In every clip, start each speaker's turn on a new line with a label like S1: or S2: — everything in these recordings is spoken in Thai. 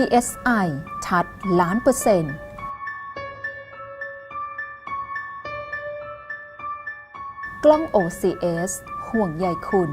S1: PSI ชัดล้านเปอร์เซ็นต์กล้อง OCS ห่วงใยคุณ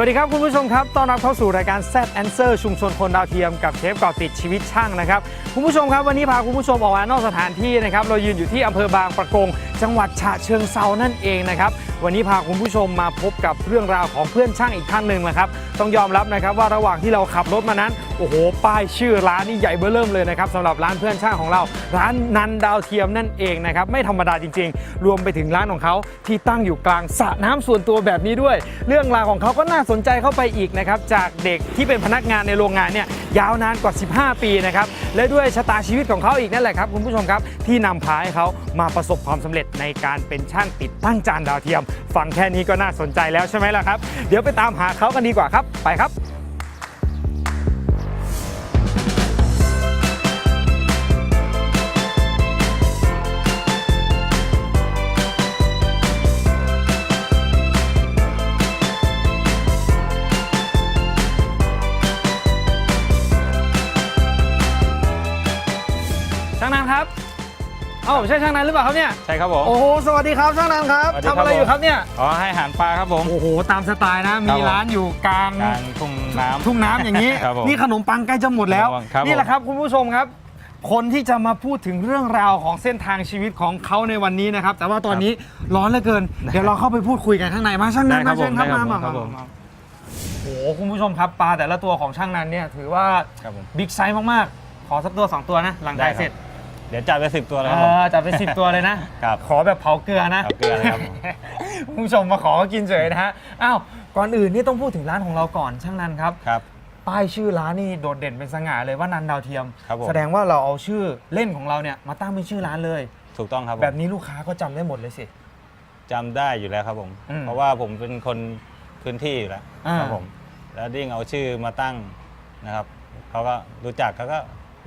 S2: วัสดีครับคุณผู้ชมครับ ต้อนรับเข้าสู่รายการ Z Answer ชุมชนคนดาวเทียมกับเชฟเกาะติดชีวิตช่างนะครับ คุณผู้ชมครับวันนี้พาคุณผู้ชมออกมานอกสถานที่นะครับ เรายืนอยู่ที่อำเภอบางประกง จังหวัดฉะเชิงเซานั่นเองนะครับ วันนี้พาคุณผู้ชมมาพบกับเรื่องราวของเพื่อนช่างอีกท่านหนึ่งนะครับ ต้องยอมรับนะครับว่าระหว่างที่เราขับรถมานั้น โอ้โห ป้ายชื่อร้านนี่ใหญ่เบ้อเริ่มเลยนะครับสำหรับร้านเพื่อนช่างของเรา ร้านนันดาวเทียมนั่นเองนะครับ ไม่ธรรมดาจริง ๆ รวมไปถึงร้านของเขาที่ตั้งอยู่กลางสระน้ำส่วนตัวแบบนี้ด้วย เรื่องราวของเขาก็น่าสนใจเข้าไปอีกนะครับจากเด็กที่เป็นพนักงานในโรงงานเนี่ยยาวนานกว่า 15 ปีนะครับ และด้วยชะตาชีวิตของเขาอีกนั่นแหละครับคุณผู้ชมครับ ที่นำพาให้เขามาประสบความสำเร็จในการเป็นช่างติดตั้งจานดาวเทียมฟังแค่นี้ก็น่าสนใจแล้วใช่ไหมล่ะครับ เดี๋ยวไปตามหาเขากันดีกว่าครับ ไปครับ เอ้าใช่ช่างนันหรือเปล่าครับเนี่ย
S3: ใช่ครับผม
S2: โอ้โหสวัสดีครับช่างนันครับ
S3: สวัสดีครับ
S2: ทำอะไรอยู่ครับเนี่ย
S3: อ๋อให้อาหารปลาครับผม
S2: โอ้โหตามสไตล์นะ
S3: ครั
S2: มี
S3: บผม
S2: ร้านอยู่กลาง
S3: กลางทุ่งน้ำ
S2: ทุ่งน้ำอย่างนี้
S3: ครับผม
S2: นี่ขนมปังใกล้จะหมดแล้ว
S3: ครับผม
S2: นี่แหละครับคุณผู้ชมครับ คนที่จะมาพูดถึงเรื่องราวของเส้นทางชีวิตของเขาในวันนี้นะครับ แต่ว่าตอนนี้ร้อนเหลือเกิน เดี๋ยวเราเข้าไปพูดคุยกันข้างในมาช่างนัน
S3: ได้ครั
S2: มา
S3: บ
S2: เชิญครับ
S3: ผมได้
S2: มา
S3: ครับ
S2: มา
S3: ผม
S2: มาโอ้โหคุณผู้ชมครับปลาแต่ละตัวของช่างนันเนี่ยถือว่า
S3: ครับผม
S2: บิ๊กไซส์มากๆ ขอสักตัวสองตัวนะหลัง
S3: ได้
S2: ได้
S3: ครับ
S2: เสร็จ
S3: เดี๋ยวจัดไปสิบตัวแล้ว
S2: เอ
S3: ครับผม
S2: อจัดไปสิบตัวเลยนะ
S3: ครับ
S2: ขอแบบเผาเกลือนะ
S3: เผาเกลือเลยครับผม
S2: คุณผู้ชมมาขอก็กินเฉยนะฮะอ้าวก่อนอื่นนี่ต้องพูดถึงร้านของเราก่อนช่างนันครับ
S3: ครับ
S2: ป้ายชื่อร้านนี่โดดเด่นเป็นสง่าเลยว่านันดาวเทียม
S3: ครับผม
S2: แสดงว่าเราเอาชื่อเล่นของเราเนี่ยมาตั้งเป็นชื่อร้านเลย
S3: ถูกต้องครับผม
S2: แบบนี้ลูกค้าก็จำได้หมดเลยสิ
S3: จำได้อยู่แล้วครับผม
S2: อืม
S3: เพราะว่าผมเป็นคนพื้นที่อยู่แล้ว
S2: อ่า
S3: ครับผม แล้วดิ้งเอาชื่อมาตั้งนะครับเขาก็รู้จักเขาก็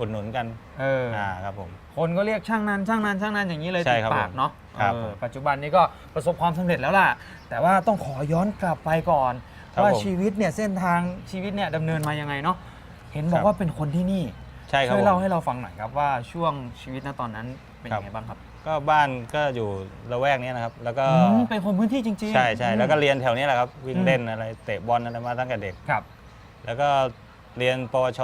S3: อุดหนุนกัน
S2: เอออ
S3: อ่าครับผม
S2: คนก็เรียกช่างนันช่างนันช่างนันอย่างนี้เลย
S3: ใช่
S2: ติด
S3: ครับ
S2: ปาก
S3: ผม
S2: เนาะ
S3: ครับ
S2: เออ
S3: ผม
S2: ปัจจุบันนี้ก็ประสบความสำเร็จแล้วล่ะ แต่ว่าต้องขอย้อนกลับไปก่อน
S3: ครับ
S2: ว่า
S3: ผม
S2: ชีวิตเนี่ยเส้นทางชีวิตเนี่ยดำเนินมายังไงเนาะเห็นบอ
S3: ครั
S2: ก
S3: บ
S2: ว่าเป็นคนที่นี่
S3: ใช่ครับ
S2: ช่วย
S3: ผม
S2: เล่าให้เราฟังหน่อยครับว่าช่วงชีวิตณตอนนั้นเป็นยังไงบ้างครับ
S3: ก็บ้านก็อยู่ละแวกเนี้ยนะครับ แล้วก็
S2: อืมเป็นคนพื้นที่จริงๆ
S3: ใช่ใช่
S2: อืม
S3: แล้วก็เรียนแถวนี้แหละครับ วิ่ง
S2: อืม
S3: เล่นอะไรเตะบอลอะไรมาตั้งแต่เด็ก
S2: ครับ
S3: แล้วก็เรียนปวช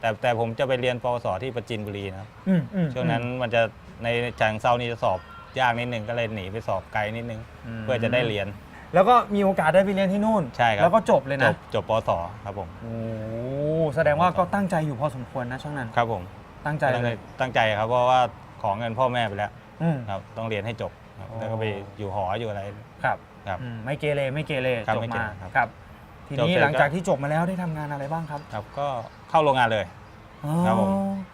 S3: แต่แต่ผมจะไปเรียนปวสที่ประจินบุรีนะครับ
S2: อืมอืม
S3: ช่วงนั้นมันจะในฉางเซานี่จะสอบยากนิดนึงก็เลยหนีไปสอบไกลนิดนึง
S2: ม
S3: เพื่อจะได้เรียน
S2: แล้วก็มีโอกาสได้ไปเรียนที่นู่น
S3: ใช่ครับ
S2: แล้วก็จบเลย
S3: จ
S2: นะ
S3: บจบปวสครับผม
S2: โอ้แสดงว่าก็ตั้งใจอยู่พอสมควรนะช่วงนั้น
S3: ครับผม
S2: ตั้งใจ
S3: ตั้ง
S2: เล
S3: ใจ
S2: ย
S3: ตั้งใจครับเพราะว่าขอเงินพ่อแม่ไปแล้ว
S2: อืม
S3: ครับ ต้องเรียนให้จบครับ
S2: อ๋อ
S3: แล้วก็ไปอยู่หออยู่อะไร
S2: ครับ
S3: ครับ
S2: อืมไม่เกเรไม่เกเร
S3: ครับ
S2: จบ
S3: ไม่เก
S2: มา
S3: เรครับ
S2: ครับ ที
S3: จบ
S2: นี้
S3: เสร็จ
S2: หลังจาก
S3: ก็
S2: ที่จบมาแล้วได้ทำงานอะไรบ้างครับ
S3: ครับก็เข้าโรงงานเลย
S2: อ๋อ
S3: ครับผม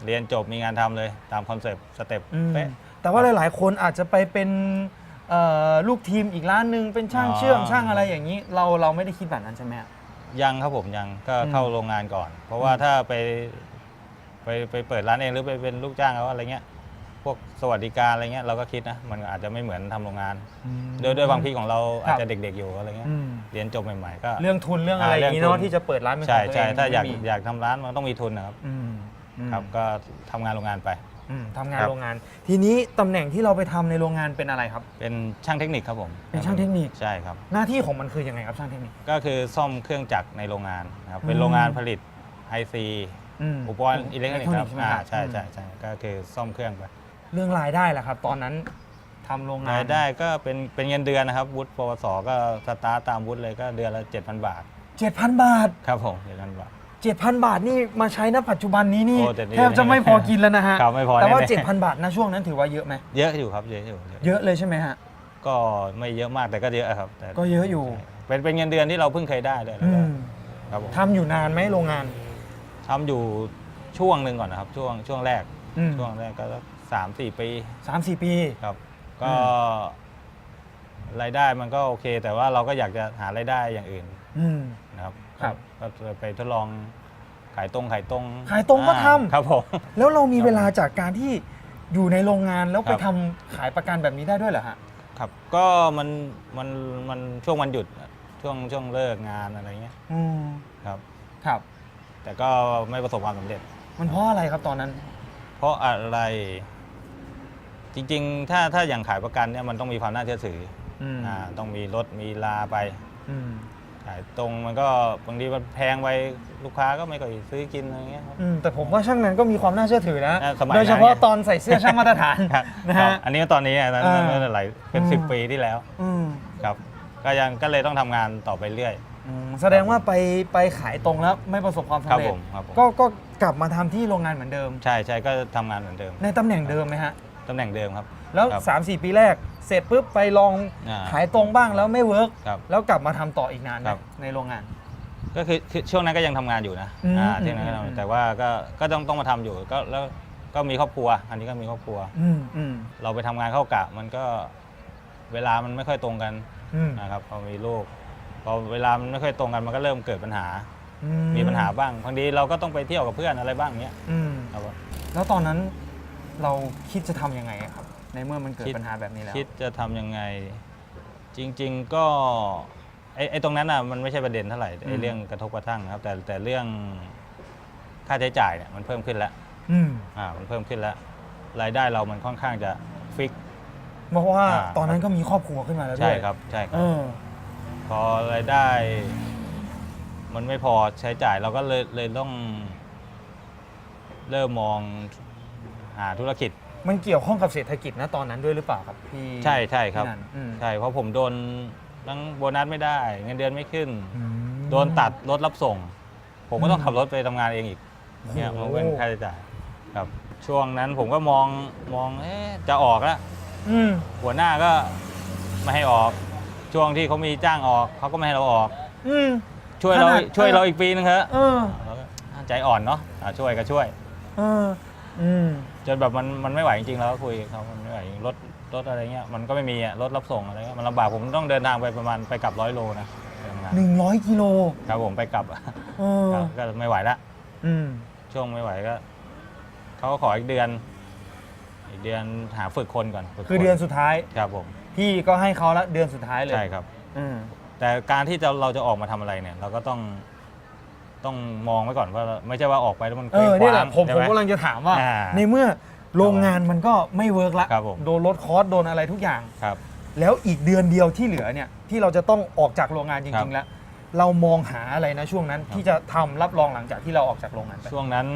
S3: เรียนจบมีงานทำเลยตามคอนเซปต์สเต็ป
S2: อืม
S3: เป๊ะ
S2: แต่ว่าหลาย ๆ คนอาจจะไปเป็นเอ่อลูกทีมอีกร้านหนึ่งเป็นช่าง
S3: อ๋อ
S2: เชื่อมช่างอะไรอย่างนี้ เราเราไม่ได้คิดแบบนั้นใช่ไหมฮะ
S3: ยังครับผมยังก็
S2: อืม
S3: เข้าโรงงานก่อน เพราะว่า
S2: อืม
S3: ถ้าไปไปไปเปิดร้านเองหรือไปเป็นลูกจ้างเขาอะไรเงี้ย พวกสวัสดิการอะไรเงี้ยเราก็คิดนะมันอาจจะไม่เหมือนทำโรงงานด้วยด้วยความคิดของเราอาจจะเด็กๆอยู่อะไรเงี้ย
S2: อืม
S3: เรียนจบใหม่ๆก็
S2: เรื่องทุนเรื่องอะไรอย่างนี้
S3: อ่าเรื่อง
S2: เนาะ
S3: ทุน
S2: ที่จะเปิดร้านเป็นข
S3: ใช่
S2: องตัวเอง
S3: ใช่ถ้าอยาก
S2: ไม่มี
S3: อยากทำร้านมันต้องมีทุนนะครับ
S2: อืมอืม
S3: ครับก็ทำงานโรงงานไป
S2: อืมทำงาน
S3: ครับ
S2: โรงงาน ทีนี้ตำแหน่งที่เราไปทำในโรงงานเป็นอะไรครับ
S3: เป็นช่างเทคนิคครับผม
S2: เป็นช่างเทคนิค
S3: ใช่ครับ
S2: หน้าที่ของมันคือยังไงครับช่างเทคนิค
S3: ก็คือซ่อมเครื่องจักรในโรงงานนะครับเป็น
S2: อืม
S3: โรงงานผลิตไอซี
S2: อืม
S3: อุปกรณ์อิเล็กทรอนิกส์ครับ
S2: ใช่ไหม
S3: อ่า
S2: ครับ
S3: ใช่ใช่ใช่ก็คือซ่อมเครื่องไป
S2: เรื่องรายได้แหละครับ ตอนนั้นทำโรงงาน
S3: รายได้ก็เป็นเป็นเงินเดือนนะครับวุฒิปวสก็สตาร์ตามวุฒิเลยก็เดือนละ7,000 บาท
S2: 7,000 บาท
S3: ครับผมเจ็ดพันบาท
S2: เจ็ดพันบาทนี่มาใช้ณปัจจุบันนี้นี่
S3: แท
S2: บจะไม่พอกินแล้วนะฮะ
S3: ครับไม่พอ
S2: แต่ว่า
S3: เจ็ด
S2: พันบาทนะช่วงนั้นถือว่าเยอะไหม
S3: เยอะอยู่ครับเยอะอยู่เยอะ
S2: เลยใช่ไหมฮะ
S3: ก็ไม่เยอะมากแต่ก็เยอะครับ
S2: ก็เยอะอยู่
S3: เป็นเป็นเงินเดือนที่เราเพิ่งเคยได้เลยแล้วครับผม
S2: ทำอยู่นานไหมโรงงาน
S3: ทำอยู่ช่วงหนึ่งก่อนนะครับ ช่วงช่วงแรกช่วงแรกก็ สามสี่ปี
S2: สามสี่ปี
S3: ครับ ก็รายได้มันก็โอเค แต่ว่าเราก็อยากจะหารายได้อย่างอื่นนะครับ
S2: ครับ
S3: ก็ไปทดลองขายตรงขายตรง
S2: ขายตรงก็ทำ
S3: ครับผม
S2: แล้วเรามีเวลาจากการที่อยู่ในโรงงานแล้วไปทำขายประกันแบบนี้ได้ด้วยเหรอฮะ
S3: ครับ ก็มันมันมันช่วงวันหยุดช่วงช่วงเลิกงานอะไรเงี้ยครับ
S2: ครับ
S3: แต่ก็ไม่ประสบความสำเร็จ
S2: มันเพราะอะไรครับตอนนั้น
S3: เพราะอะไร จริงๆ ถ้าถ้าอย่างขายประกันเนี่ยมันต้องมีความน่าเชื่อถือ
S2: อืม
S3: อ่าต้องมีรถมีลาไป
S2: อืม
S3: ขายตรงมันก็บางทีมันแพงไปลูกค้าก็ไม่ค่อยซื้อกินอะไรเงี้ยครับ
S2: อืมแต่ผมว่าช่างนั้นก็มีความน่าเชื่อถือนะ
S3: อ่าสมัย
S2: โดยเฉพาะ
S3: นั้นไง
S2: ตอนใส่เสื้อช่างมาตรฐาน
S3: ครับ
S2: นะ
S3: ครั
S2: ฮะ
S3: บอันนี้ตอนนี้อะนั้น
S2: อ่า
S3: เมื่อไหร่เป็น
S2: อืม
S3: สิบปีที่แล้ว
S2: อืม
S3: ครับ ก็ยังก็เลยต้องทำงานต่อไปเรื่อย
S2: อืมแสดงว่าไปไปขายตรงแล้วไม่ประสบความ
S3: ครับ
S2: สำเร็
S3: ผ
S2: จ
S3: มครับผม
S2: ก็ก็กลับมาทำที่โรงงานเหมือนเดิม
S3: ใช่ใช่ก็ทำงานเหมือนเดิม
S2: ในตำแหน่งเดิมไหมฮะ
S3: ตำแหน่งเดิมครับ
S2: แล้ว
S3: ครับ
S2: 3 4ปีแรก เสร็จปุ๊บไปลอง
S3: อ่า
S2: ขายตรงบ้างแล้วไม่เวิร์ก
S3: ครับ
S2: แล้วกลับมาทำต่ออีกนานไหม
S3: ครับ
S2: ในโรงงาน
S3: ก็คือคือช่วงนั้นก็ยังทำงานอยู่นะ
S2: อืม
S3: อ่าที่นั้นก็
S2: อืมอืม
S3: ทำแต่ว่าก็ก็ต้องต้องมาทำอยู่ก็แล้วก็มีครอบครัว อันนี้ก็มีครอบครัว
S2: อืมอืม
S3: เราไปทำงานเข้ากะมันก็เวลามันไม่ค่อยตรงกัน
S2: อืม
S3: นะครับพอมีลูกพอเวลามันไม่ค่อยตรงกันมันก็เริ่มเกิดปัญหา
S2: อื
S3: มีปัญหาบ้างบางทีเราก็ต้องไปเที่ยวกับเพื่อนอะไรบ้างเนี้ย
S2: อืม
S3: ครับผม
S2: แล้วตอนนั้น เราคิดจะทำยังไงอะครับ ในเมื่อมันเกิด
S3: คิด
S2: ปัญหาแบบนี้แล้ว
S3: คิดจะทำยังไง จริง ๆก็ไอ้ไอ้ตรงนั้นอะมันไม่ใช่ประเด็นเท่าไหร่ไอ้เรื่องกระทบกระทั่งนะครับ แต่แต่เรื่องค่าใช้จ่ายเนี่ยมันเพิ่มขึ้นแล้ว
S2: อืม
S3: อ่ามันเพิ่มขึ้นแล้ว รายได้เรามันค่อนข้างจะฟิก
S2: เพราะว่า
S3: อ่า
S2: ตอนนั้นก็มีครอบครัวขึ้นมาแล้วด้
S3: ใช่
S2: วย
S3: ครับใช่ค
S2: เอ
S3: รับ
S2: อ
S3: พอรายได้ มันไม่พอใช้จ่ายเราก็เลยเลยต้องเริ่มมอง หาธุรกิจ
S2: มันเกี่ยวข้องกับเศรษฐกิจนะตอนนั้นด้วยหรือเปล่าครับพี่
S3: ใช่ใช่ครับ
S2: พี่นันอืม
S3: ใช่เพราะผมโดนทั้งโบนัสไม่ได้ เงินเดือนไม่ขึ้น
S2: อืม
S3: โดนตัดรถรับส่ง ผมก็ต้อง
S2: อืม
S3: ขับรถไปทำงานเองอีกเนี่ย
S2: โอ้
S3: มัน
S2: โห
S3: เป็นค่าใช้จ่ายครับ ช่วงนั้นผมก็มองมองเอ๊ะจะออกแล้ว
S2: อืม
S3: หัวหน้าก็ไม่ให้ออก ช่วงที่เขามีจ้างออกเขาก็ไม่ให้เราออก
S2: อืม
S3: ช่วยเรา
S2: ขนาด
S3: ช่วยเราอีกปีนึงเถอะ
S2: เออ
S3: เราก็ใจอ่อนเนาะอะช่วยก็ช่วย
S2: เอออืม
S3: จนแบบมันมันไม่ไหวจริงๆแล้วก็คุยกับเขามันไม่ไหวจริงรถรถอะไรเงี้ยมันก็ไม่มีอะรถรับส่งอะไรเงี้ยมันลำบากผมต้องเดินทางไปประมาณไปกลับร้อยโลนะไปทำงาน
S2: หนึ่งร้อยกิโล
S3: ครับผมไปกลับ
S2: เออ
S3: ครับก็ไม่ไหวละ
S2: อืม
S3: ช่วงไม่ไหวก็เขาก็ขออีกเดือน อีกเดือนหาฝึกคนก่อนฝึก
S2: คือเดือนสุดท้าย
S3: ครับผม
S2: พี่ก็ให้เขาละเดือนสุดท้ายเลย
S3: ใช่ครับ
S2: อืม
S3: แต่การที่จะเราจะออกมาทำอะไรเนี่ย เราก็ต้อง ต้องมองไว้ก่อนว่าไม่ใช่ว่าออกไปแล้วมัน
S2: เออนี่แหละ
S3: ว้าง
S2: ผม
S3: ใช่
S2: ผม
S3: ไห
S2: กำลังจะถามว่า
S3: อ่า
S2: ในเมื่อโรงงานมันก็ไม่เวิร์กละ
S3: ครับผม
S2: โดนลดคอร์สโดนอะไรทุกอย่าง
S3: ครับ
S2: แล้วอีกเดือนเดียวที่เหลือเนี่ยที่เราจะต้องออกจากโรงงานจ
S3: ครั
S2: ริง
S3: บ
S2: ๆแล้วเรามองหาอะไรนะช่วงนั้น
S3: ครับ
S2: ที่จะทำรับรองหลังจากที่เราออกจากโรงงานไป
S3: ช่วงนั้น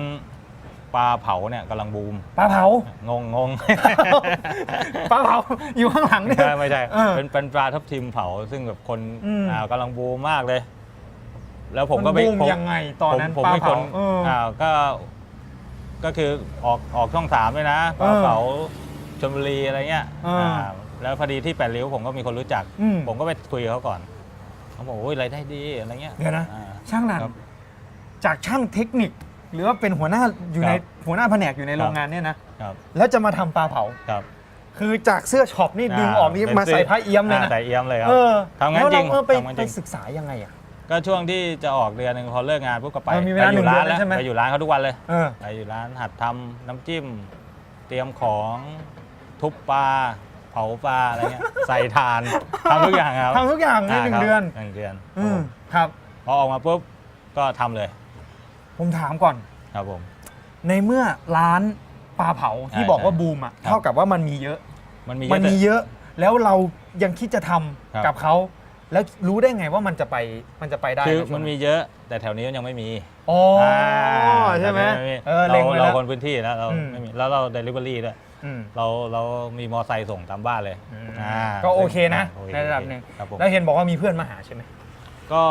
S3: ปลาเผาเนี่ยกำลังบูม
S2: ปลาเผา
S3: งงงง
S2: ปลาเผาอยู่ข้างหลังเนี่ย
S3: ใช่ไม่ใช่
S2: เออ
S3: เป็นเป็นปลาทับทิมเผาซึ่งแบบคน
S2: อืม
S3: อ่ากำลังบูมมากเลย แล้วผมก็
S2: น
S3: ไป
S2: บูม
S3: ผม
S2: ยังไงตอนนั้น
S3: ผม
S2: ปลา
S3: เป็นค
S2: เผานเอออ
S3: อ่าก็ก็คือออกออกช่องสามเลยนะปลา
S2: เออ
S3: เผาชลบุรีอะไรเงี้ย
S2: เอออ่า
S3: แล้วพอดีที่แปดริ้วผมก็มีคนรู้จัก
S2: อืม
S3: ผมก็ไปคุยกับเขาก่อนเขาบอกโอ้ยรายได้ดีอะไรเงี้ย
S2: เดี๋ยวนะ
S3: อ่า
S2: ช่างนัน
S3: ครับ
S2: จากช่างเทคนิค หรือว่าเป็นหัวหน้าอยู่ใน
S3: ครับ
S2: หัวหน้าแผนกอยู่ใน
S3: ครับ
S2: โรงงานเนี่ยนะครับแล้วจะมาทำปลาเผา
S3: ครับ
S2: คือจากเสื้อช็อปนี่ดึงออกนี่
S3: เป็น
S2: มาใส่ผ้าเอี้ยมเลย
S3: อ่
S2: นะ
S3: ใส่เอี้ยมเลยครับ
S2: เออ
S3: ทำงาน
S2: แล้ว
S3: จริง
S2: เออไป
S3: ทำงานจริง
S2: ไปศึกษายังไงอะ
S3: ก็ช่วงที่จะออกเดือนหนึ่งพอเลิกงานปุ๊บก็ไป
S2: เออมีเว
S3: ไป
S2: ลา
S3: อยู่
S2: หนึ่ง
S3: ร้าน
S2: เดือน
S3: แล้ว
S2: ใช่ไหม
S3: ไปอยู่ร้านเขาทุกวันเลย
S2: เออ
S3: ไปอยู่ร้านหัดทำน้ำจิ้ม เตรียมของทุบปลาเผาปลาอะไรเงี้ย ใส่ทานทำทุกอย่างครับ
S2: ทำทุกอย่างในหนึ่ง
S3: ครับ
S2: เดือน
S3: หนึ่งเดือน
S2: อืมครับ
S3: พอออกมาปุ๊บก็ทำเลย
S2: ผมถามก่อน
S3: ครับผม
S2: ในเมื่อร้านปลาเผาที่
S3: ใช่
S2: บอกว่า
S3: ใช่
S2: บูมอะ
S3: ครับ
S2: เท่ากับว่ามันมีเยอะ
S3: มันมี
S2: มัน
S3: เยอะ
S2: มีเยอะ แล้วเรายังคิดจะทำ
S3: ครับ
S2: กับเขา แล้วรู้ได้ไงว่ามันจะไปมันจะไปได้
S3: คือ
S2: ใช่วง
S3: มันมีเยอะ แต่แถวนี้ยังไม่มี
S2: อ๋ออาใช่ไหม
S3: แถวนี้
S2: เออ
S3: เรา
S2: เล็งไว้
S3: เรา
S2: แล้ว
S3: คนพื้นที่แล้วเรา
S2: อืม
S3: ไม่มีแล้วเราเดลิเวอรี่ด้วย
S2: อืม
S3: เราเรามีมอไซค์ส่งตามบ้านเลย
S2: อืม
S3: อ่า
S2: ก็โอเคนะ
S3: โอเค
S2: ในระดับหนึ่ง
S3: ครับผม
S2: แล้วเห็นบอกว่ามีเพื่อนมาหาใช่ไหม
S3: ก็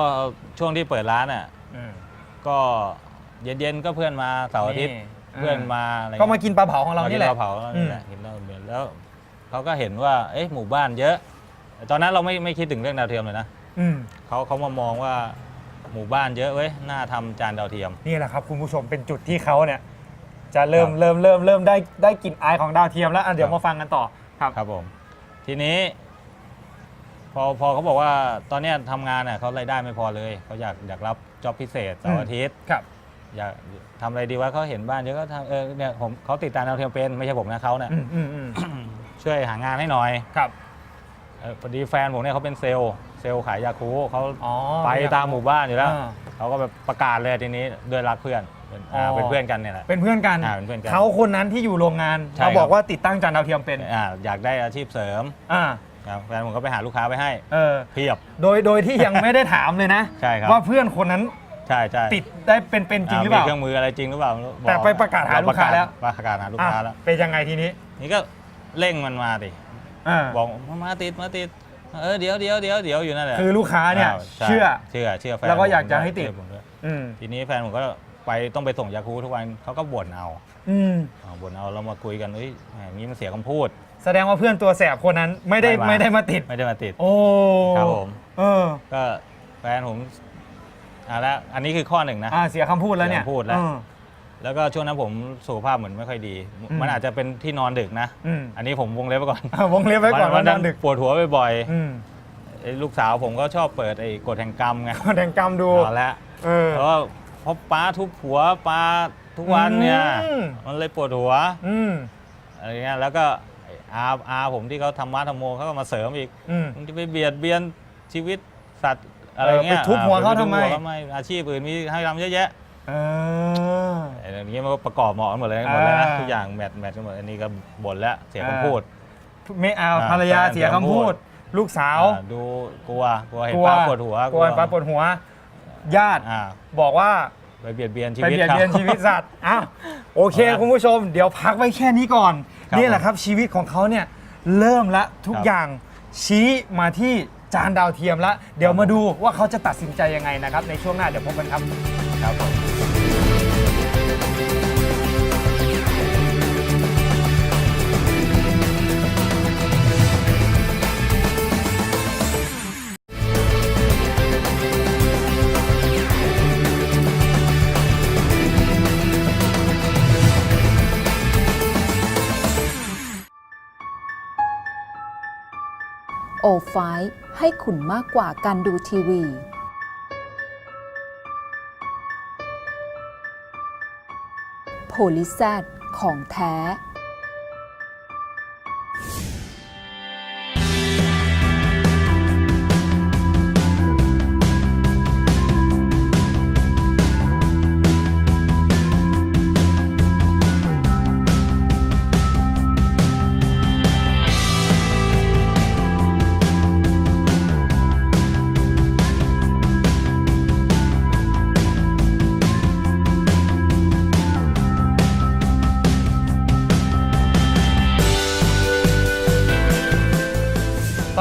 S3: ช่วงที่เปิดร้านอะ
S2: อืม
S3: ก็เย็นๆก็เพื่อนมาเสาร์อาทิตย์
S2: นี่
S3: เพื่อนมาอะไร
S2: ก็มากินปลาเผาของเรานี่แหละ
S3: มกิเผาเรานี่แหละกินเหล้าเบียร์แล้วเขาก็เห็นว่าเอ๊ะหมู่บ้านเยอะแต่ตอนนั้นเราไม่ไม่คิดถึงเรื่องดาวเทียมเลยนะ
S2: อืม
S3: เขาเขามามองว่าหมู่บ้านเยอะเว้ยน่าทำจานดาวเทียม
S2: นี่แหละครับคุณผู้ชมเป็นจุดที่เขาเนี่ยจะเริ่ม
S3: ครับ
S2: เริ่มเริ่มเริ่มได้ได้กลิ่นอายของดาวเทียมแล้วอะเดี๋ยว
S3: ครับ
S2: มาฟังกันต่อครับ
S3: ครับผมทีนี้ พอพอเขาบอกว่าตอนเนี้ยทำงานเน่ะเขารายได้ไม่พอเลยเขาอยากอยากรับจ็อบพิเศษเสา
S2: อื
S3: ร์
S2: ม
S3: อาทิตย์
S2: ครับ
S3: อยากทำอะไรดีวะเขาเห็นบ้านเยอะก็ทำเออเนี่ยผมเขาติดตามดาวเทียมเป็นไม่ใช่ผมนะเขาเนี่ย
S2: อืมอืมอืม
S3: ช่วยหางานให้หน่อย
S2: ครับ
S3: เออพอดีแฟนผมเนี่ยเขาเป็นเซลล์เซลล์ขายยาคูเขา
S2: อ๋อ
S3: ไปตามหมู่บ้านอยู่แล้ว
S2: อ่า
S3: เขาก็แบบประกาศเลยทีนี้ด้วยรักเพื่อนเป็นอ่า
S2: อ๋อ
S3: เป็นเพื่อนกันเนี่ยแหละ
S2: เป็นเพื่อนกัน
S3: อ่าเป็นเพื่อนกัน
S2: เขาคนนั้นที่อยู่โรงงาน
S3: ใช่
S2: เขาบอก
S3: ครับ
S2: ว่าติดตั้งจานดาวเทียมเป็น
S3: อ่าอยากได้อาชีพเสริม
S2: อ่า
S3: ครับแฟนผมก็ไปหาลูกค้าไปให้
S2: เออ
S3: เพียบ
S2: โดยโดยที่ยังไม่ได้ถามเลยนะ
S3: ใช่ครับ
S2: ว่าเพื่อนคนนั้น
S3: ใช่ใช่
S2: ติดได้เป็นเป็นจริงหรือเปล่า
S3: มีเครื่องมืออะไรจริงหรือเปล่า
S2: แต่ไปประกาศหาลูกค้าแล้ว
S3: ประกาศหาลูกค้าแล้ว
S2: อะเป็นยังไงทีนี้
S3: นี่ก็เร่งมันมาดิ
S2: อ่า
S3: บอกมาติดมาติดเออเดี๋ยวเดี๋ยวเดี๋ยวเดี๋ยวอยู่นั่นแหละ
S2: คือลูกค้าเนี่ยา
S3: วใเชื่
S2: อ
S3: เชื่อเชื่อแฟน
S2: แล้วก็อยาก
S3: ผม
S2: จะ
S3: ด้ว
S2: ให้ติด
S3: เชื่อผมด้วย
S2: อืม
S3: ทีนี้แฟนผมก็ไปต้องไปส่งยาคูทุกวันเขาก็บ่นเอา
S2: อืม
S3: อ่าบ่นเอาเรามาคุยกันเอ้ยแหมอย่างนี้มันเสียคำพูด
S2: แสดงว่าเพื่อนตัวแสบคนนั้นไม่ได้
S3: ไม่มา
S2: ไม่ได้มาติด
S3: ไม่ได้มาติด
S2: โอ้
S3: ครับผม
S2: เออ
S3: ก็แฟนผมอะแล้วอันนี้คือข้อหนึ่งนะ
S2: อ่าเสียคำพูดแล้วเนี่ย
S3: เสียคำพูดแล้ว
S2: เออ
S3: แล้วก็ช่วงนั้นผมสุขภาพเหมือนไม่ค่อยดี
S2: อืม
S3: มันอาจจะเป็นที่นอนดึกนะ
S2: อืม
S3: อันนี้ผมวงเล็บไว้ก่อน
S2: อะวงเล็บไว้ก่อน
S3: วั
S2: ว่านน
S3: นั้
S2: อน
S3: น
S2: ดึก
S3: ปวดหัวบ่อย
S2: อืม
S3: ๆไอ้ลูกสาวผมก็ชอบเปิดไอ้กฎแห่งกรรมไง
S2: คนแห่งกรรมดู
S3: เอาละ
S2: เออ
S3: เพราะว่าเพราะป้าทุบหัวป้าทุกวันเนี่ย
S2: อืม
S3: มันเลยปวดหัว
S2: อืม
S3: อะไรเงี้ยแล้วก็ไอ้อาอาผมที่เขาทำมาทำโมเขาก็มาเสริมอีก
S2: อืม
S3: มึงจะไปเบียดเบียนชีวิตสัตว์อะไรเงี้ย
S2: เออไปทุบหัวเขาทำไม
S3: ปทุบหัวเขาอาชีพอื่นมีให้ทำเยอะแยะ
S2: เออ
S3: ไอ้อย่างนี้มันก็ประกอบเหมาะกันหมดเลยหมดเลยนะ
S2: อ่า
S3: ทุกอย่างแมทแมทกันหมดอันนี้ก็บ่นแล้วเสียคำพูด
S2: ไม่เอา
S3: อ่า
S2: ภรรยาเสียคำพูดลูกสาว
S3: อ่าดูกลัวกลัวเห็นป้าปวดหัว
S2: กลัวป้าปวดหัว ญาติ
S3: อ่า
S2: บอกว่า
S3: ไปเบียดเบียนชี
S2: ไป
S3: วิต
S2: เบียด
S3: เบี
S2: ยนชีวิตสัตว์อ้าวโอเคคุณผู้ชม เดี๋ยวพักไว้แค่นี้ก่อน
S3: ครับ
S2: นี่แหละครับชีวิตของเขาเนี่ยเริ่มละทุก
S3: ครับ
S2: อย่างชี้มาที่จานดาวเทียมล้วเดี๋ยวมาดูว่าเขาจะตัดสินใจยังไงนะครับ ในช่วงหน้าเดี๋ยวพบกันครับ
S3: ครับผม
S1: โอฟให้คุณมากกว่าการดูทีวี โพลิแซดของแท้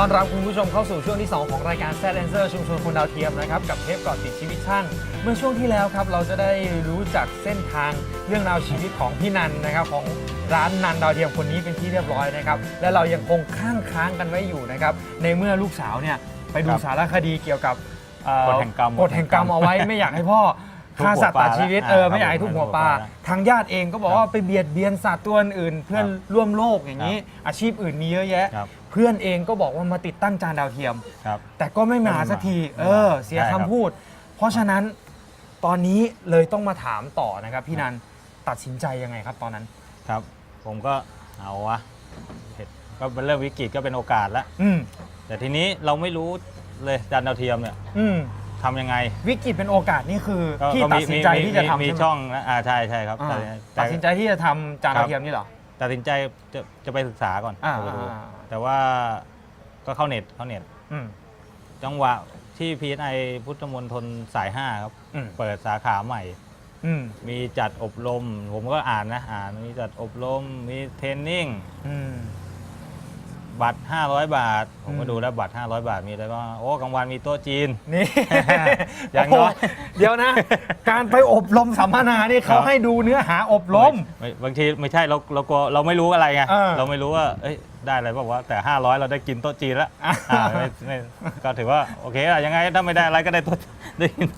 S2: อนรับคุณผู้ชมเข้าสู่ช่วงที่ 2 ของรายการ s ซ t Answer ชุมชนคนดาวเทียมนะครับ กับเทปเกาะติดชีวิตช่าง เมื่อช่วงที่แล้วครับ เราจะได้รู้จักเส้นทางเรื่องราวชีวิตของพี่นันนะครับ ของร้านนันดาวเทียมคนนี้เป็นที่เรียบร้อยนะครับ และเรายังคงข้างค้างกันไว้อยู่นะครับ ในเมื่อลูกสาวเนี่ยไปดู
S3: ครับ
S2: สารคดีเกี่ยวกับเอ่อก
S3: ฎแห่งกรรม
S2: กฎแห่งกรรมเอาไว้ไม่อยากให้พ่อ
S3: ทุบ
S2: ฆ่า
S3: หัว
S2: สัตว์ตัดชีวิต
S3: ปลา
S2: เออ
S3: อ่า
S2: ไม่อยากให้
S3: ครับ
S2: ทุบหัวปลา
S3: ทุบหัวปลา
S2: ทางญาติเองก็บอกว่าไปเบียดเบียนสัตว์ตัวอื่นๆเพื่อนร่วมโลกอย่างนี้ อาชีพอื่นมีเยอะแยะ
S3: ครับ
S2: เพื่อนเองก็บอกว่ามาติดตั้งจานดาวเทียม
S3: ครับ
S2: แต่ก็ไม่มา
S3: ไม่มา
S2: สักที
S3: ไม่มา
S2: เออ เสีย
S3: ใช่ค
S2: คำ
S3: รับ
S2: พูด เพราะฉะนั้นตอนนี้เลยต้องมาถามต่อนะครับ พี่นันตัดสินใจยังไงครับตอนนั้น
S3: ครับ ผมก็เอาวะเห็นก็เป็นเรื่องวิกฤตก็เป็นโอกาสแล้ว
S2: อืม
S3: แต่ทีนี้เราไม่รู้เลยจานดาวเทียมเนี่ย
S2: อืม
S3: ทำยังไง
S2: วิกฤตเป็นโอกาสนี่คือ
S3: ก็
S2: ที่
S3: ก็
S2: ตัด
S3: มี
S2: สิน
S3: มี
S2: ใจ
S3: มี
S2: ที่จะทำ
S3: มี
S2: ใช่ไหม
S3: ช่องนะอ่าใช่ใช่ครับ
S2: อ่า
S3: แต่
S2: ตัดสินใจที่จะทำจาน
S3: ครั
S2: ดา
S3: บ
S2: วเทียมนี่เหรอ
S3: ตัดสินใจจะจะไปศึกษาก่อน
S2: อ่า
S3: จะไปดู
S2: อ่า
S3: แต่ว่าก็เข้าเน็ตเข้าเน็ต
S2: อืม
S3: จังหวะที่ PSI พุทธมณฑลสาย 5 ครับ
S2: อืม
S3: เปิดสาขาใหม่
S2: อืม
S3: มีจัดอบรม ผมก็อ่านนะ อ่านมีจัดอบรม มีเทรนนิ่ง
S2: อืม
S3: บัตร 500 บาท ผมก็
S2: อืม
S3: ดูแล้วบัตร 500 บาทมีอะไรบ้างโอ้กลางวันมีโต๊ะจีน
S2: นี่
S3: อย่างน้อย
S2: โโหเดี๋ยวนะ การไปอบรมสัมมนานี่เขา
S3: ครับ
S2: ให้ดูเนื้อหาอบรม
S3: ไม่บางทีไม่ใช่เราเรากลัวเราไม่รู้อะไรไง
S2: เออ
S3: เราไม่รู้ว่าเอ้ยได้อะไรบอกว่าแต่ 500 เราได้กินโต๊ะจีนแล้วอ่าไม่ไม่ก็ถือว่าโอเคอะยังไงถ้าไม่ได้อะไรก็ได้โต๊ะได้กิน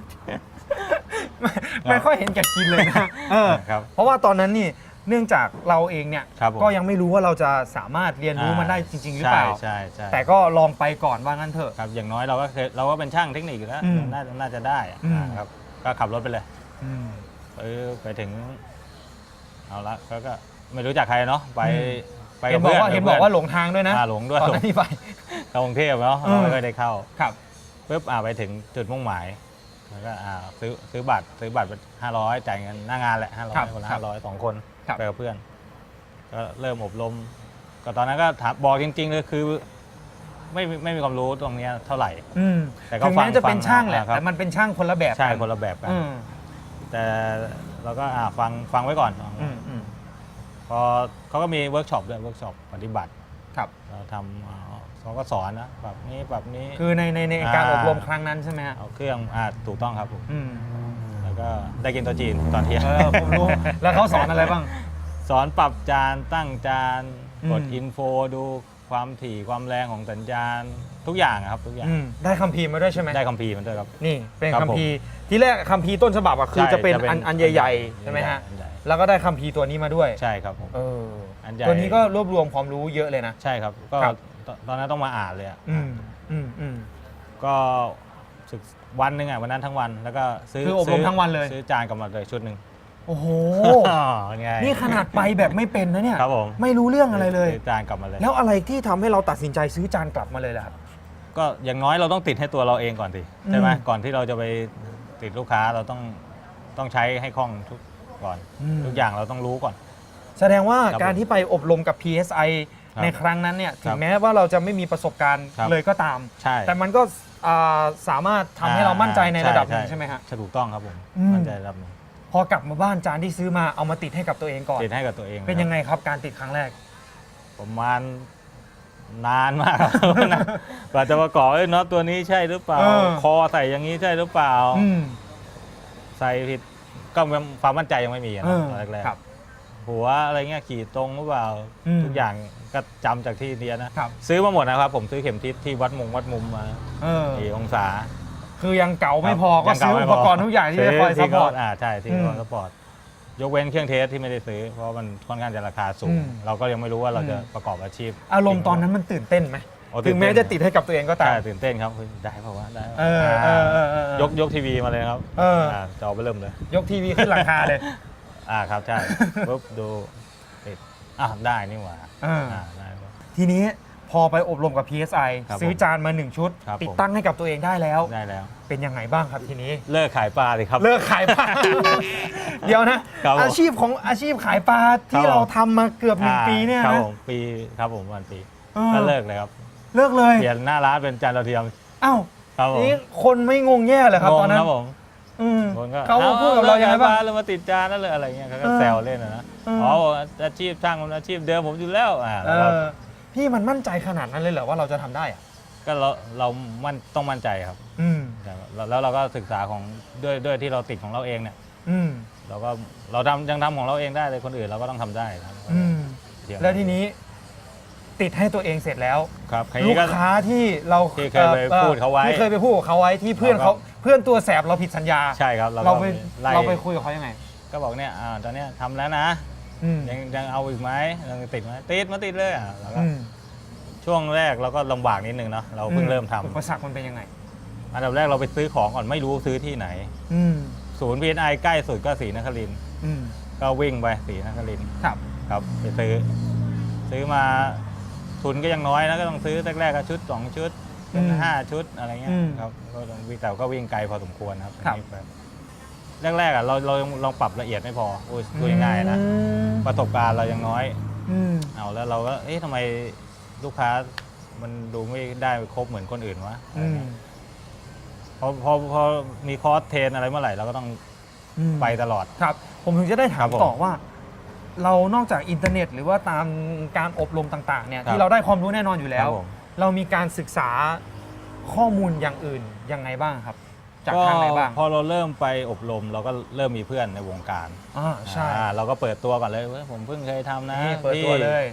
S2: ไม่ไม่ค่อยเห็นแก่กินเลยนะเออ
S3: ครับ
S2: เพราะว่าตอนนั้นนี่ เนื่องจากเราเองเนี่ย
S3: ครับผม
S2: ก็ยังไม่รู้ว่าเราจะสามารถเรียนรู้มันได้จริง ๆ หรือเปล่า
S3: ใช่ใช่
S2: แต่ก็ลองไปก่อนว่างั้นเถอะ
S3: ครับอย่างน้อยเราก็เคยเราก็เป็นช่างเทคนิคอยู่แล้ว
S2: อืม
S3: น่าน่าจะได้อะ
S2: อืม
S3: อ่าครับ ก็ขับรถไปเลย
S2: อืม
S3: เออไปถึง เอาละก็ก็ไม่รู้จักใครเนาะไป
S2: อืม
S3: ไป
S2: เห็
S3: กับ
S2: นบอก
S3: เพื่อน
S2: ว่าเห็นบอกว่าหลงทางด้วยนะ
S3: อ่าหลงด้วย
S2: ตอนนั้นที่ไป
S3: เข้ากรุงเทพเนาะ
S2: เออ
S3: เราไม่ค่อยได้เข้า
S2: ครับ
S3: ปุ๊บอ่าไปถึงจุดมุ่งหมายแล้วก็อ่าซื้อซื้อบัตรซื้อบัตรห้าร้อยจ่ายเงินหน้างานแหละห้าร้อ
S2: ครั
S3: ย
S2: บ
S3: คนละ
S2: ครับ
S3: ห้าร้อยสองคน
S2: ครับ
S3: ไปกับเพื่อน ก็เริ่มอบรม ก็ตอนนั้นก็ถามบอกจริงๆเลยคือไม่มีไม่มีความรู้ตรงเนี้ยเท่าไหร่
S2: อืม
S3: แต่ก็
S2: ถึงแม้
S3: ฟัง
S2: จะเป็น
S3: ฟัง
S2: ช่างแหละ
S3: ครับ
S2: แต่มันเป็นช่างคนละแบบ
S3: ใช่
S2: กั
S3: คนละแบบกัน
S2: อืม
S3: แต่เราก็อ่าฟังฟังไว้ก่อน
S2: อืมอืม
S3: พอเขาก็มีเวิร์กช็อปด้วยเวิร์กช็อปปฏิบัติ
S2: ครับ
S3: เราทำอ่าเขาก็สอนนะแบบนี้แบบนี้
S2: คือในในในการ
S3: อ่า
S2: อบรมครั้งนั้นใช่ไหมฮะ
S3: เอาเครื่องอ่าถูกต้องครับผม
S2: อืม
S3: แล้วก็ได้กินโตัวจีนตอนเที่ยง
S2: เออผมรู้ แล้วเขาสอนอะไรบ้าง
S3: สอนปรับจานตั้งจาน
S2: อืม
S3: กดอินโฟดูความถี่ความแรงของสัญญาณทุกอย่างอะครับทุกอย่าง
S2: อืมได้คัมภีร์มาด้วยใช่ไหม
S3: ได้คัมภีร์มันด้วยครับ
S2: นี่เป็น
S3: ครับ
S2: คัมภีร์ที่แรกคัมภีร์ต้นฉบับอะคือ
S3: ใช่
S2: จะเป็น
S3: จะเป็น
S2: อันอันใหญ่ ๆ ใช่ไหมฮะ
S3: อันใหญ่
S2: แล้วก็ได้คัมภีร์ตัวนี้มาด้วย
S3: ใช่ครับผม
S2: เออ
S3: อันใหญ่
S2: ตัวนี้ก็รวบรวมความรู้เยอะเลยนะ
S3: ใช่ครับ ก็
S2: ครับ
S3: ตตอนนั้นต้องมาอ่านเลยอะ
S2: อืมอืมอืม
S3: ก็ ศึกวันหนึ่งอะวันนั้นทั้งวันแล้วก็ซื้อ
S2: คืออบรม
S3: ซื้
S2: ทั้งวันเลย
S3: ซื้อจานกลับมาเลยชุดหนึ่ง
S2: โอ้โห
S3: เป็นไง
S2: นี่ขนาดไปแบบไม่เป็นนะเนี่ย
S3: ครับผม
S2: ไม่รู้เรื่องอะไรเลย
S3: ซื้อจานกลับมาเลย
S2: แล้วอะไรที่ทำให้เราตัดสินใจซื้อจานกลับมาเลยล่ะครับ
S3: ก็อย่างน้อยเราต้องติดให้ตัวเราเองก่อนสิใช่ไหม
S2: อืม
S3: ก่อนที่เราจะไปติดลูกค้าเราต้องต้องใช้ให้คล่องทุกก่อน
S2: อืม
S3: ทุกอย่างเราต้องรู้ก่อน
S2: แสดงว่า
S3: ครับ
S2: การที่ไปอบรมกับ PSI
S3: ครับ
S2: ในครั้งนั้นเนี่ย
S3: ค
S2: ถึ
S3: รั
S2: ง
S3: บ
S2: แม้ว่าเราจะไม่มีประสบการณ์
S3: ครับ
S2: เลยก็ตาม
S3: ใช่
S2: แต่มันก็ อ่าสามารถทำให้เรามั่นใจในระดับหนึ่งใช่ไหมฮะ
S3: ใช่ถูกต้องครับผม
S2: อืม
S3: มั่นใจระดับหนึ่ง
S2: พอกลับมาบ้านจานที่ซื้อมาเอามาติดให้กับตัวเองก่อน
S3: ติดให้กับตัวเอง
S2: เป็นยัง
S3: ครับ
S2: ไงครับการติดครั้งแรก
S3: ประมาณนานมากครับ นะกว่าจะประกอบเอ้ยน็อตตัวนี้ใช่หรือเปล่า
S2: เออ
S3: คอใส่อย่างนี้ใช่หรือเปล่า
S2: อืม
S3: ใส่ผิดก็ยังความมั่นใจยังไม่มีอะ
S2: เอ
S3: นะ
S2: อ
S3: ตอนแรก
S2: ครับ
S3: ๆ หัวอะไรเงี้ยขี่ตรงหรือเปล่า
S2: อืม
S3: ทุกอย่างก็จำจากที่เรียนนะครับ ซื้อมาหมดนะครับ ผมซื้อเข็มทิศที่วัดมุงวัดมุมมา
S2: เออ
S3: สี่องศา
S2: คือยังเก่าไม่พอ
S3: ค
S2: ก็
S3: บ
S2: ซื้อ
S3: ยัง
S2: อุ
S3: เา
S2: ป
S3: ไม่พ
S2: กรณ์ทุกอย่างที่จะคอยซัพพอร์ต
S3: อ่าใช่ที่
S2: อืม
S3: คอยซัพพอร์ตยกเว้นเครื่องเทสที่ไม่ได้ซื้อ เพราะว่ามันค่อนข้างจะราคาสู
S2: อื
S3: ง
S2: ม
S3: เราก็ยังไม่รู้ว่าเรา
S2: อืม
S3: จะประกอบอาชีพ
S2: อารมณ์ตอนนั้นมันตื่นเต้นไหม
S3: โอ้
S2: ถึงแม้
S3: ตื่นเต้น
S2: จะติดให้กับตัวเองก็ตาม
S3: ใช่ตื่นเต้นครับเฮ้ยได้เปล่าวะได้ปะ
S2: เออเออเออเออ
S3: ยกยกทีวีมาเลยครับ
S2: เอออ่า
S3: จอไปเริ่มเลย
S2: ยกทีวีขึ้นหลังคาเลย
S3: อ่าครับใช่ปุ๊บดูติดอะได้นี่หว่า
S2: เอออ่า
S3: ได้ปะ
S2: ทีนี้พอไปอบรมกับ PSI
S3: ครับ
S2: ซื้อ
S3: ผม
S2: จานมาหนึ่งชุด
S3: ครับ
S2: ติด
S3: ผม
S2: ตั้งให้กับตัวเองได้แล้ว
S3: ได้แล้ว
S2: เป็นยังไงบ้างครับทีนี้
S3: เลิกขายปลาเลยครับ
S2: เลิกขายปลา เดี๋ยวนะ
S3: ครับผม
S2: อาชีพของอาชีพขายปลาที่
S3: ครับผม
S2: เราทำมาเกือบหนึ่ง
S3: อ่า
S2: ปีเนี่ย
S3: ครับ
S2: นะ
S3: ผมปีครับผมวันปี
S2: เออ
S3: ก็เลิกเลยครับ
S2: เลิกเลย
S3: เปลี่ยนหน้าร้านเป็นจานดาวเทียม
S2: อ้าว
S3: ครับผม
S2: นี่คนไม่งงแย่เลยครับ
S3: ง
S2: ตองนนั้น
S3: ครับผม
S2: อืม
S3: คนก็
S2: เขาพูดกับเรายังไงบ้าง
S3: เลิกขปลเลยมาติดจานนั่นเลยอะไรเงี้ยเขาก็
S2: เออ
S3: แซวเล่นนะนะ
S2: เอออ๋
S3: อ๋ออาชีพช่างมันอาชีพเดิมผมอยู่แล้วอ่า
S2: เอ
S3: แล้วก็
S2: อพี่มันมั่นใจขนาดนั้นเลยเหรอว่าเราจะทำได้อะ
S3: ก็เราเรามันต้องมั่นใจครับ
S2: อืม
S3: แต่ว่าแล้วเราก็ศึกษาของด้วยด้วยที่เราติดของเราเองเนี่ย
S2: อืม
S3: เราก็เราทำยังทำของเราเองได้เลยคนอื่นเราก็ต้องทำได้ครับ
S2: อืม
S3: เทียม
S2: แล้วทีนี้ ติดให้ตัวเองเสร็จแล้ว
S3: ครับใคร
S2: ลู
S3: นี้
S2: ก
S3: ก็
S2: ค้าที่เรา
S3: ที่เคยไปพูดเขาไว้
S2: ที่เคยไปพูดกับเขาไว้ที่เพื่อน
S3: เราก็
S2: เขาเพื่อนตัวแสบเราผิดสัญญา
S3: ใช่ครับ เรา
S2: เรา
S3: ก็
S2: ไป
S3: ไล่
S2: เราไปคุยกับเขายังไง
S3: ก็บอกเนี่ยอ่าตอนเนี้ยทำแล้วนะ
S2: อืม
S3: ยังยังเอาอีกไหมยังติดไหมติดมาติดเลยอะแล้วก็
S2: อืม
S3: ช่วงแรกเราก็ลำบากนิดนึงเนาะเราเพิ่งเริ่มทำ
S2: อุปสรรคมันเป็นยังไง
S3: อันดับแรกเราไปซื้อของก่อนไม่รู้ซื้อที่ไหน
S2: อืม
S3: ศูนย์ BNI ใกล้สุดก็ศรีนครินทร์
S2: อืม
S3: ก็วิ่งไปศรีนครินทร์
S2: ครับ
S3: ครับ ไปซื้อ ซื้อมา ทุนก็ยังน้อยนะก็ต้องซื้อแรกๆก็ชุดสองชุดเป็น
S2: อืม
S3: ห้าชุดอะไรเงี้
S2: อื
S3: ย
S2: ม
S3: ครับก็ต้องวิ่งแต่ก็วิ่งไกลพอสมควรครับ
S2: ครับ
S3: แบบแรกๆอะเราเราลองปรับละเอียดไม่พอพูดพูดง่ายๆนะ
S2: อืม
S3: ประสบการณ์เรายังน้อย
S2: อืม
S3: เอาแล้วเราก็เอ๊ะทำไมลูกค้ามันดูไม่ได้ครบเหมือนคนอื่นวะอะไร
S2: อืม
S3: เงี้ยพอพอพอมีคอร์สเทรนอะไรเมื่อไหร่เราก็ต้อง
S2: อืม
S3: ไปตลอด
S2: ครับ ผมถึงจะได้ถาม
S3: ครับผม
S2: ต่อว่า เรานอกจากอินเทอร์เน็ต หรือว่าตามการอบรมต่างๆเนี่ย
S3: ครับ
S2: ที่เราได้ความรู้แน่นอนอยู่แล้ว
S3: ครับผม
S2: เรามีการศึกษาข้อมูลอย่างอื่นยังไงบ้างครับ จาก
S3: ก็
S2: ทางไหนบ้าง
S3: พอเราเริ่มไปอบรมเราก็เริ่มมีเพื่อนในวงการ
S2: อ่าใช่
S3: อ่าเราก็เปิดตัวก่อนเลยเว้ยผมเพิ่งเคยทำนะ
S2: นี่เปิดตัว
S3: ที่
S2: เลย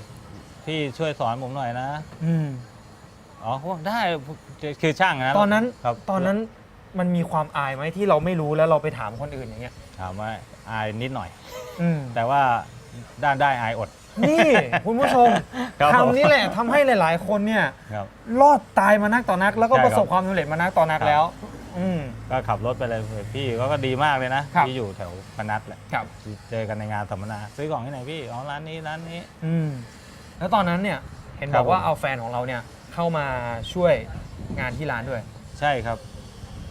S3: พี่ช่วยสอนผมหน่อยนะ
S2: อืม
S3: อ๋อเขาบอกได้คือช่างนะ
S2: ตอนนั้น
S3: ครับ
S2: ตอนนั้นมันมีความอายไหมที่เราไม่รู้แล้วเราไปถามคนอื่นอย่างเงี้ย
S3: ถามว่าอายนิดหน่อย
S2: อืม
S3: แต่ว่า ด้านได้อายอด
S2: นี่ คุณผู้ชม
S3: ครับผม
S2: คำนี้แหละทำให้หลาย ๆ คนเนี่ย
S3: ครับ
S2: รอดตายมานักต่อนัก แล้วก็
S3: ใช่
S2: ป
S3: ครับ
S2: ระสบความสำเร็จมานักต่อนัก
S3: ครับ
S2: แล้ว อืม
S3: ก็ขับรถไปเลยพี่เขาก็ดีมากเลยนะครับ ที่อยู่แถวพนัสแหละ
S2: ครับ
S3: เจอกันในงานสัมมนาซื้อของที่ไหนพี่อ๋อร้านนี้ร้านนี้
S2: อืม แล้วตอนนั้นเนี่ยเห็น
S3: ครับ
S2: อบกว่า
S3: ผม
S2: เอาแฟนของเราเนี่ยเข้ามาช่วยงานที่ร้านด้วย
S3: ใช่ครับ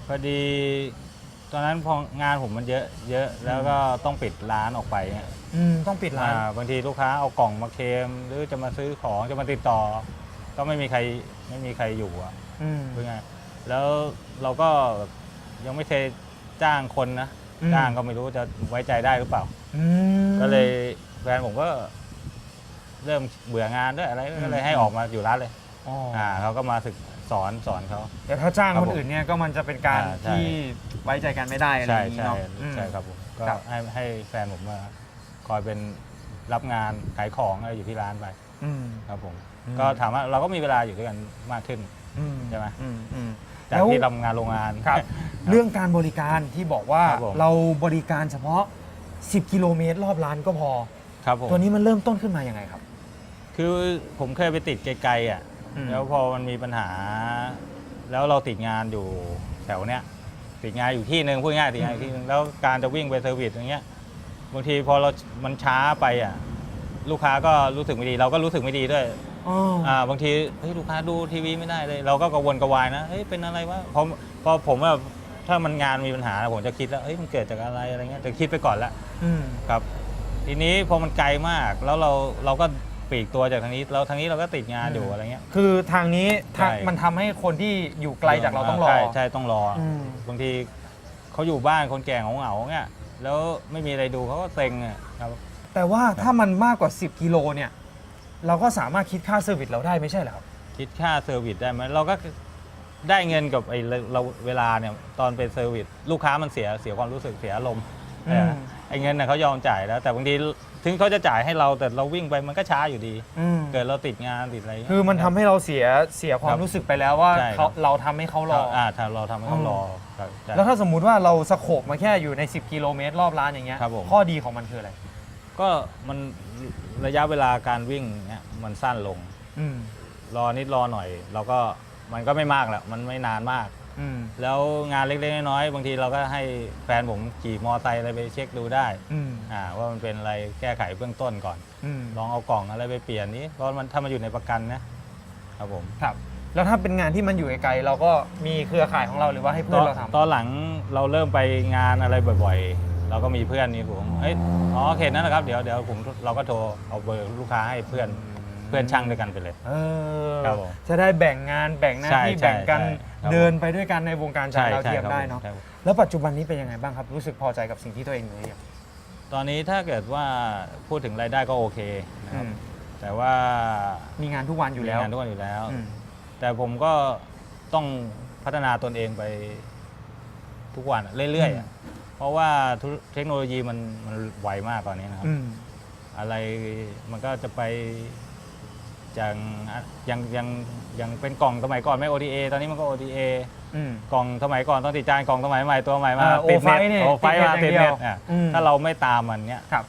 S3: พอดี ตอนนั้นพองานผมมันเยอะเยอะแล้วก็ต้องปิดร้านออกไปเงี้ย
S2: อืมต้องปิดร้าน
S3: อ่าบางทีลูกค้าเอากล่องมาเคลมหรือจะมาซื้อของจะมาติดต่อ ก็ไม่มีใครไม่มีใครอยู่อะ
S2: อืม
S3: เป็นไงแล้วเราก็ยังไม่เคยจ้างคนนะ
S2: อืม
S3: จ้างก็ไม่รู้จะไว้ใจได้หรือเปล่า
S2: อืม
S3: ก็เลยแฟนผมก็เริ่มเบื่องานด้วยอะไร
S2: อืม
S3: ก็เลยให้ออกมาอยู่ร้านเลย
S2: อ๋ออ
S3: อ่าเขาก็มาศึกสอนสอนเขา
S2: แต่ถ้าจ้าง
S3: ครับ
S2: คน
S3: ผม
S2: อื่นเนี่ยก็มันจะเป็นการ
S3: อ่าใช่
S2: ที่ไว้ใจกันไม่ได้อะไรอ
S3: ใช่
S2: ย่างนี้
S3: ใช่
S2: เนาะอืม
S3: ใช่ครับผมก็
S2: ครับ
S3: ให้ให้แฟนผมมา คอยเป็นรับงานขายของอะไรอยู่ที่ร้านไป
S2: อืม
S3: ครับผม
S2: อืม
S3: ก็ถามว่าเราก็มีเวลาอยู่ด้วยกันมากขึ้น
S2: อืม
S3: ใช่ไหม
S2: อืมอืม
S3: จาก
S2: แล้ว
S3: ที่ทำงานโรงงาน
S2: ครับ เรื่องการบริการที่บอกว่า
S3: ครับผม
S2: เราบริการเฉพาะ 10 กิโลเมตรรอบร้านก็พอ
S3: ครับผม
S2: ตัวนี้มันเริ่มต้นขึ้นมาอย่างไงครับ
S3: คือผมเคยไปติดไกลๆอะ
S2: อืม
S3: แล้วพอมันมีปัญหา แล้วเราติดงานอยู่แถวเนี้ยติดงานอยู่ที่หนึ่งพูดง่ายๆติดงานอยู่ที่หนึ่งแล้วการจะวิ่งไปเซอร์วิสอย่างเงี้ย บางทีพอเรา มันช้าไปอะ ลูกค้าก็รู้สึกไม่ดี เราก็รู้สึกไม่ดีด้วย
S2: อ๋อ
S3: อ่าบางทีเฮ้ยลูกค้าดูทีวีไม่ได้เลย เราก็กังวลกระวายนะเฮ้ยเป็นอะไรวะพอพอผมว่าถ้ามันงานมีปัญหาผมจะคิดแล้วเฮ้ยมันเกิดจากอะไรอะไรเงี้ยจะคิดไปก่อนละ
S2: อืม
S3: ครับ ทีนี้พอมันไกลมากแล้วเราเราก็ปลีกตัวจากทางนี้แล้วทางนี้เราก็ติดงานอยู่อะไรเงี้ย
S2: คือทางนี้ทาง
S3: ใช่
S2: มันทำให้คนที่อยู่ไกลจากเราต้องรอ
S3: ใช่ใช่ต้องรออ
S2: อืม
S3: บางทีเขาอยู่บ้านคนแก่เหงาๆเงี้ย แล้วไม่มีอะไรดูเขาก็เซ็งอะครับ
S2: แต่ว่าถ้ามันมากกว่า 10 กิโลเนี่ย เราก็สามารถคิดค่าเซอร์วิสเราได้ไม่ใช่เหรอครับ
S3: คิดค่าเซอร์วิสได้ไหมเราก็ได้เงินกับไอ้เราเราเวลาเนี่ยตอนเป็นเซอร์วิสลูกค้ามันเสียเสียความรู้สึกเสียอารมณ์
S2: อืม
S3: เออไอ้เงินน่ะเขายอมจ่ายแล้ว แต่บางทีถึงเขาจะจ่ายให้เราแต่เราวิ่งไปมันก็ช้าอยู่ดี
S2: อืม
S3: เกิดเราติดงานติดอะไรเงี้ย
S2: คือมันทำให้เราเสียเสียควา
S3: ค
S2: ม
S3: รับ
S2: รู้สึกไปแล้วว่า
S3: ใช่ครับ
S2: เขาเราทำให้เขารอ
S3: อ่าถ้าเราทำให้เขารอ ครับใช่
S2: แล้วถ้าสมมุติว่าเราสโคบมาแค่อยู่ใน 10 กิโลเมตรรอบร้านอย่างเงี้ย
S3: ครับผม
S2: ข้อดีของมันคืออะไร
S3: ก็มันระยะเวลาการวิ่งเนี่ยมันสั้นลง
S2: อืม
S3: รอนิดรอหน่อย เราก็มันก็ไม่มากแหละมันไม่นานมาก
S2: อืม
S3: แล้วงานเล็กๆน้อยๆบางทีเราก็ให้แฟนผมขี่มอไซค์อะไรไปเช็คดูได้
S2: อืม
S3: อ่าว่ามันเป็นอะไรแก้ไขเบื้องต้นก่อน
S2: อืม
S3: ลองเอากล่องอะไรไปเปลี่ยนนี้เพราะมันถ้ามันอยู่ในประกันนะครับผม
S2: ครับ แล้วถ้าเป็นงานที่มันอยู่ไกลๆเราก็มีเครือข่ายของเราหรือว่าให้
S3: ต
S2: เพื่อ
S3: อนน
S2: เราทำ
S3: ตอนหลังเราเริ่มไปงานอะไรบ่อยๆ เราก็มีเพื่อนนี่ผมเอ้ยอ๋อเขตนั้นนะครับเดี๋ยวเดี๋ยวผมเราก็โทรเอาเบอร์ลูกค้าให้เพื่อนเพื่อนช่างด้วยกันไปเลย
S2: เออ
S3: ครับผม
S2: จะได้แบ่งงานแบ่งหน้า
S3: ใช่
S2: ที่
S3: ใช่
S2: แบ่งกัน
S3: ใช่ครับ
S2: เดินไปด้วยกันในวงการชาดาวเทียม
S3: ครับ
S2: ได้เนาะ
S3: ใช่ครับ
S2: แล้วปัจจุบันนี้เป็นยังไงบ้างครับรู้สึกพอใจกับสิ่งที่ตัวเองอยู่หรือยัง
S3: ตอนนี้ถ้าเกิดว่าพูดถึงรายได้ก็โอเคนะครับ
S2: อืม
S3: แต่ว่า
S2: มีงานทุกวันอยู่แล้ว
S3: มีงานทุกวันอยู่แล้ว
S2: อืม
S3: แต่ผมก็ต้องพัฒนาตนเองไปทุกวันอะเรื่อยๆอะเพราะว่าทุเทคโนโลยีมันมันไวมากตอนนี้นะครับ
S2: อืม
S3: อะไรมันก็จะไปอย่างยังยังยังเป็นกล่องสมัยก่อนไม่ OTA ตอนนี้มันก็ OTA
S2: อืม
S3: กล่องสมัยก่อนต้องติดจานกล่องสมัยใหม่ตัวใหม่มา
S2: อ่า
S3: ติดเน็ต
S2: โอไฟเนี่ย
S3: โอไฟ
S2: ติดเน็ต
S3: มา
S2: อย่าง
S3: ติด
S2: เดี
S3: เน็
S2: ย
S3: ต
S2: ว
S3: อะ
S2: อืม
S3: ถ้าเราไม่ตามมันเนี้ย
S2: ครับ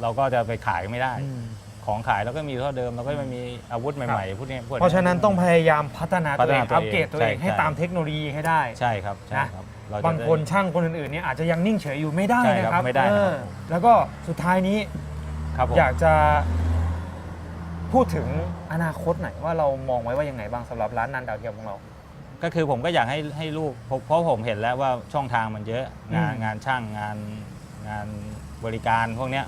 S3: เราก็จะไปขายไม่ได้
S2: อืม
S3: ของขายเราก็มีเท่าเดิมเราก็ไม่มีอาวุธใหม่ๆพวกนี้พวก
S2: เพราะฉะนั้นต้องพยายามพัฒนาตัวเอง
S3: พัฒนาตัวเอง
S2: อัปเกรดตัวเอง
S3: ใช่
S2: ให้
S3: ใช่
S2: ตามเทคโนโลยีให้ได้
S3: ใช่ครับใช่ครับเรจะ
S2: บางคน
S3: ได้
S2: ช่างคนอื่นๆเนี่ยอาจจะยังนิ่งเฉยอยู่ไม่ได้
S3: ใช่
S2: นะ
S3: ครับ
S2: ครับ
S3: ไม่ได้
S2: เออ
S3: ครับ
S2: แล้วก็สุดท้ายนี้
S3: ครับผม
S2: อยากจะพูดถึงอนาคตหน่อยว่าเรามองไว้ว่ายังไงบ้างสำหรับร้านนันดาวเทียมของเรา
S3: ก็คือผมก็อยากให้ให้ลูกเพราะเพราะผมเห็นแล้วว่าช่องทางมันเยอะ งาน
S2: อืม
S3: งานช่างงานงานบริการพวกเนี้ย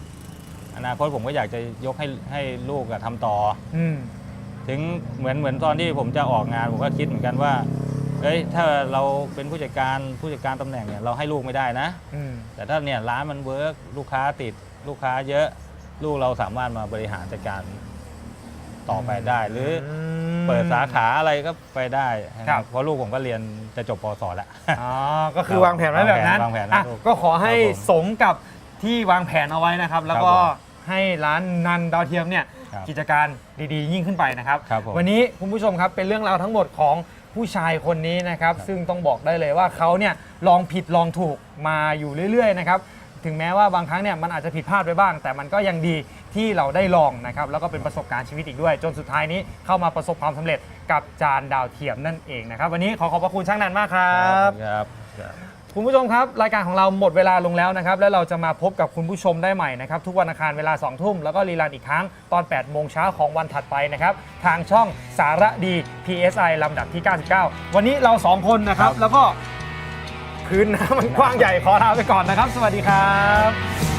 S3: อนาคตผมก็อยากจะยกให้ให้ลูกอะทำต่อ
S2: อืม
S3: ถึงเหมือนเหมือนตอนที่ผมจะออกงานผมก็คิดเหมือนกันว่าเอ้ยถ้าเราเป็นผู้จัดการผู้จัดการตำแหน่งเนี่ยเราให้ลูกไม่ได้นะ
S2: อืม
S3: แต่ถ้าเนี่ยร้านมันเวิร์กลูกค้าติดลูกค้าเยอะลูกเราสามารถมาบริหารจัดการต่อไปได้ หรืออเปิดสาขาอะไรก็ไปได้นะครับเพราะลูกผมก็เรียนจะจบปวสแล้ว
S2: อ๋อ ก็คือวางแผนไว้แบบนั้น
S3: วางแผนวางแผน
S2: อะ
S3: ถูก
S2: ก็ขอให้
S3: ครับผม
S2: สมกับ ที่วางแผนเอาไว้นะครับ แล้วก็
S3: ครับผม
S2: ให้ร้านนันดาวเทียมเนี่ย
S3: ครับ
S2: กิจการดีๆ ยิ่งขึ้นไปนะครับ
S3: ครับผม
S2: วันนี้คุณผู้ชมครับเป็นเรื่องราวทั้งหมดของผู้ชายคนนี้นะครับ ซึ่งต้องบอกได้เลยว่าเขาเนี่ยลองผิดลองถูกมาอยู่เรื่อยๆนะครับถึงแม้ว่าบางครั้งเนี่ยมันอาจจะผิดพลาดไปบ้าง แต่มันก็ยังดีที่เราได้ลองนะครับแล้วก็เป็นประสบการณ์ชีวิตอีกด้วย จนสุดท้ายนี้เข้ามาประสบความสำเร็จกับจานดาวเทียมนั่นเองนะครับวันนี้ขอขอบพระคุณช่างนันมากครับ
S3: ครับครับ
S2: คุณผู้ชมครับ รายการของเราหมดเวลาลงแล้วนะครับ แล้วเราจะมาพบกับคุณผู้ชมได้ใหม่นะครับ ทุกวันอังคารเวลา 2 ทุ่ม แล้วก็รีลันอีกครั้งตอน 8 โมงเช้าของวันถัดไปนะครับ ทางช่องสารดี PSI ลำดับที่ 99 วันนี้เรา 2 คนนะครับ แล้วก็พื้นน้ำมันกว้างใหญ่ขอลาไปก่อนนะครับ สวัสดีครับ